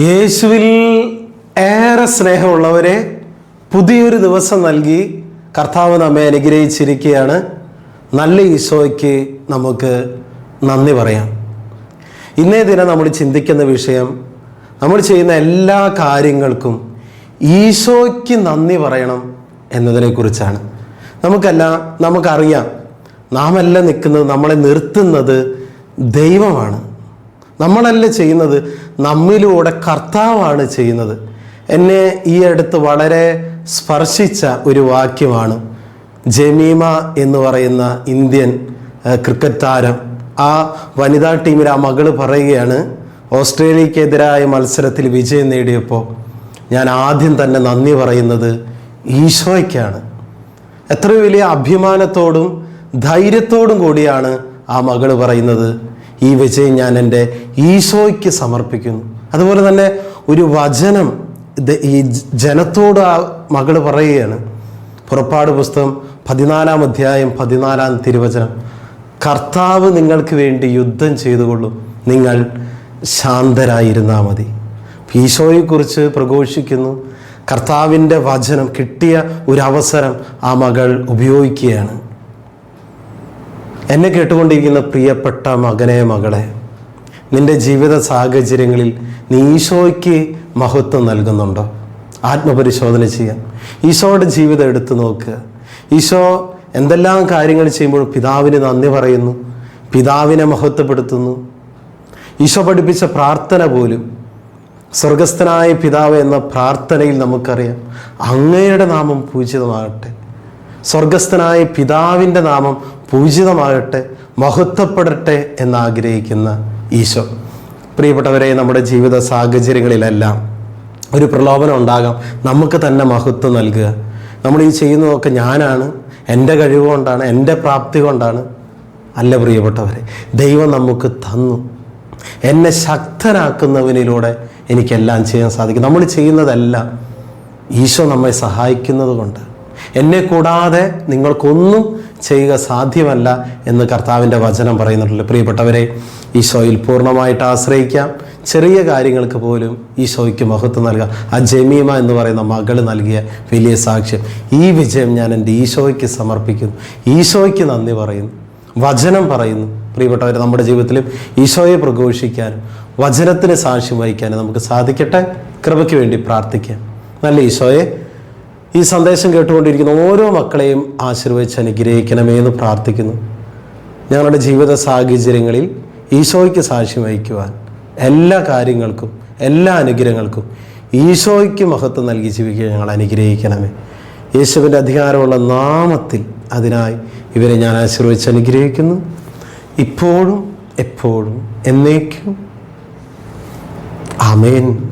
യേശുവിൽ ഏറെ സ്നേഹമുള്ളവരെ പുതിയൊരു ദിവസം നൽകി കർത്താവ് നമ്മെ അനുഗ്രഹിച്ചിരിക്കുകയാണ്. നല്ല ഈശോയ്ക്ക് നമുക്ക് നന്ദി പറയാം. ഇന്നേ ദിനം നമ്മൾ ചിന്തിക്കുന്ന വിഷയം നമ്മൾ ചെയ്യുന്ന എല്ലാ കാര്യങ്ങൾക്കും ഈശോയ്ക്ക് നന്ദി പറയണം എന്നതിനെക്കുറിച്ചാണ്. നമുക്കല്ല നമുക്കറിയാം നാമല്ല നിൽക്കുന്നത് നമ്മളെ നിർത്തുന്നത് ദൈവമാണ്. നമ്മളല്ല ചെയ്യുന്നത്? നമ്മിലൂടെ കർത്താവാണ് ചെയ്യുന്നത്. എന്നെ ഈ അടുത്ത് വളരെ സ്പർശിച്ച ഒരു വാക്യമാണ്. ജമീമ എന്ന് പറയുന്ന ഇന്ത്യൻ ക്രിക്കറ്റ് താരം. ആ വനിതാ ടീമിൽ ആ മകൾ പറയുകയാണ് ഓസ്ട്രേലിയക്കെതിരായ മത്സരത്തിൽ വിജയം നേടിയപ്പോൾ ഞാൻ ആദ്യം തന്നെ നന്ദി പറയുന്നത് ഈശോയ്ക്കാണ്. എത്ര വലിയ അഭിമാനത്തോടും ധൈര്യത്തോടും കൂടിയാണ് ആ മകൾ പറയുന്നത്. ഈ വിജയം ഞാൻ എന്റെ ഈശോയ്ക്ക് സമർപ്പിക്കുന്നു. അതുപോലെ തന്നെ ഒരു വചനം ഈ ജനത്തോട് ആ മകൾ പറയുകയാണ്. പുറപ്പാട് പുസ്തകം പതിനാലാം അധ്യായം പതിനാലാം തിരുവചനം. കർത്താവ് നിങ്ങൾക്ക് വേണ്ടി യുദ്ധം ചെയ്തുകൊള്ളും. നിങ്ങൾ ശാന്തരായിരുന്നാൽ മതി. ഈശോയെക്കുറിച്ച് പ്രഘോഷിക്കുന്നു. കർത്താവിന്റെ വചനം കിട്ടിയ ഒരു അവസരം ആ മകൾ ഉപയോഗിക്കുകയാണ്. എന്നെ കേട്ടുകൊണ്ടിരിക്കുന്ന പ്രിയപ്പെട്ട മകനെ മകളെ നിന്റെ ജീവിത സാഹചര്യങ്ങളിൽ നീ ഈശോയ്ക്ക് മഹത്വം നൽകുന്നുണ്ടോ? ആത്മപരിശോധന ചെയ്യാം. ഈശോയുടെ ജീവിതം എടുത്തു നോക്കുക ഈശോ എന്തെല്ലാം കാര്യങ്ങൾ ചെയ്യുമ്പോൾ പിതാവിന് നന്ദി പറയുന്നു പിതാവിനെ മഹത്വപ്പെടുത്തുന്നു. ഈശോ പഠിപ്പിച്ച പ്രാർത്ഥന പോലും സ്വർഗസ്ഥനായ പിതാവ് എന്ന പ്രാർത്ഥനയിൽ നമുക്കറിയാം അങ്ങയുടെ നാമം പൂജിതമാകട്ടെ. സ്വർഗസ്ഥനായ പിതാവിന്റെ നാമം പൂജിതമാകട്ടെ മഹത്വപ്പെടട്ടെ എന്നാഗ്രഹിക്കുന്ന ഈശോ. പ്രിയപ്പെട്ടവരെ നമ്മുടെ ജീവിത സാഹചര്യങ്ങളിലെല്ലാം ഒരു പ്രലോഭനം ഉണ്ടാകാം. നമുക്ക് തന്നെ മഹത്വം നൽകുക. നമ്മൾ ഈ ചെയ്യുന്നതൊക്കെ ഞാനാണ് എന്റെ കഴിവ് കൊണ്ടാണ് എന്റെ പ്രാപ്തി കൊണ്ടാണ്. അല്ല പ്രിയപ്പെട്ടവരെ ദൈവം നമുക്ക് തന്നു. എന്നെ ശക്തനാക്കുന്നവനിലൂടെ എനിക്കെല്ലാം ചെയ്യാൻ സാധിക്കും. നമ്മൾ ചെയ്യുന്നതെല്ലാം ഈശോ നമ്മെ സഹായിക്കുന്നത് കൊണ്ട് എന്നെ കൂടാതെ നിങ്ങൾക്കൊന്നും ചെയ്യുക സാധ്യമല്ല എന്ന് കർത്താവിന്റെ വചനം പറയുന്നുണ്ടല്ലോ. പ്രിയപ്പെട്ടവരെ ഈശോയിൽ പൂർണമായിട്ട് ആശ്രയിക്കാം. ചെറിയ കാര്യങ്ങൾക്ക് പോലും ഈശോയ്ക്ക് മഹത്വം നൽകുക ആ ജമീമ എന്ന് പറയുന്ന മകൾ നൽകിയ വലിയ സാക്ഷ്യം. ഈ വിജയം ഞാൻ എന്റെ ഈശോയ്ക്ക് സമർപ്പിക്കുന്നു. ഈശോയ്ക്ക് നന്ദി പറയുന്നു. വചനം പറയുന്നു. പ്രിയപ്പെട്ടവരെ നമ്മുടെ ജീവിതത്തിലും ഈശോയെ പ്രഘോഷിക്കാനും വചനത്തിന് സാക്ഷ്യം വഹിക്കാനും നമുക്ക് സാധിക്കട്ടെ. കൃപയ്ക്ക് വേണ്ടി പ്രാർത്ഥിക്കാം. നല്ല ഈശോയെ ഈ സന്ദേശം കേട്ടുകൊണ്ടിരിക്കുന്ന ഓരോ മക്കളെയും ആശീർവദിച്ച് അനുഗ്രഹിക്കണമേ എന്ന് പ്രാർത്ഥിക്കുന്നു. ഞങ്ങളുടെ ജീവിത സാഹചര്യങ്ങളിൽ ഈശോയ്ക്ക് സാക്ഷ്യം വഹിക്കുവാൻ എല്ലാ കാര്യങ്ങൾക്കും എല്ലാ അനുഗ്രഹങ്ങൾക്കും ഈശോയ്ക്ക് മഹത്വം നൽകി ജീവിക്കുക ഞങ്ങൾ അനുഗ്രഹിക്കണമേ. യേശുവിന്റെ അധികാരമുള്ള നാമത്തിൽ അതിനായി ഇവരെ ഞാൻ ആശീർവദിച്ച് അനുഗ്രഹിക്കുന്നു. ഇപ്പോഴും എപ്പോഴും എന്നേക്കും. ആമേൻ.